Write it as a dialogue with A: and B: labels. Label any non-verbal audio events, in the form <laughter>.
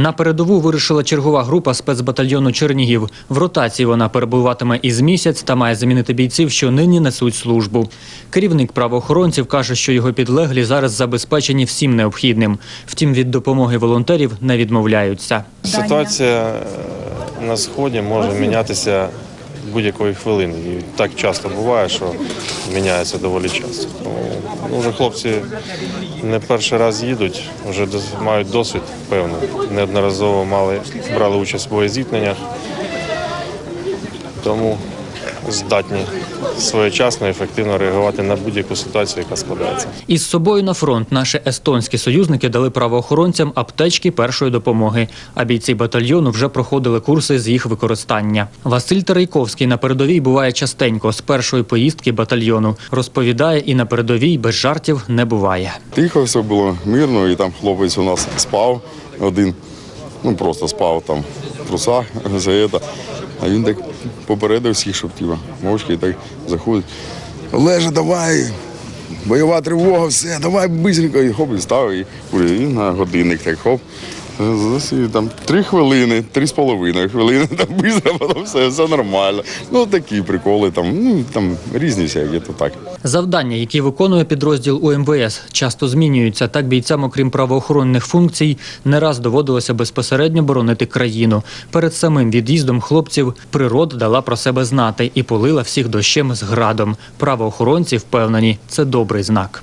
A: На передову вирушила чергова група спецбатальйону Чернігів. В ротації вона перебуватиме із місяць та має замінити бійців, що нині несуть службу. Керівник правоохоронців каже, що його підлеглі зараз забезпечені всім необхідним. Втім, від допомоги волонтерів не відмовляються.
B: Ситуація е, на сході може мінятися будь-якої хвилини. І так часто буває, що міняється доволі часто. Ну, вже хлопці не перший раз їдуть, вже мають досвід певний. Неодноразово мали, брали участь в боєзіткненнях, тому здатні своєчасно і ефективно реагувати на будь-яку ситуацію, яка складається.
A: Із собою на фронт наші естонські союзники дали правоохоронцям аптечки першої допомоги, а бійці батальйону вже проходили курси з їх використання. Василь Тарейковський на передовій буває частенько з першої поїздки батальйону. Розповідає, і на передовій без жартів не буває.
C: Тихо все було мирно, і там хлопець у нас спав один, ну просто спав там в трусах за <laughs> це. А він так попередив всіх, щоб тіва, мовчки так заходить. Олеже, давай, бойова тривога, все, давай бистренько. І хоп, і став, і. І на годинник так хоп. Там три хвилини, три з половиною хвилини, <laughs> там потім все, все нормально. Ну такі приколи, там, ну там різні всякі, то так.
A: Завдання, які виконує підрозділ УМВС, часто змінюються. Так бійцям, окрім правоохоронних функцій, не раз доводилося безпосередньо боронити країну. Перед самим від'їздом хлопців природа дала про себе знати і полила всіх дощем з градом. Правоохоронці впевнені, це добрий знак.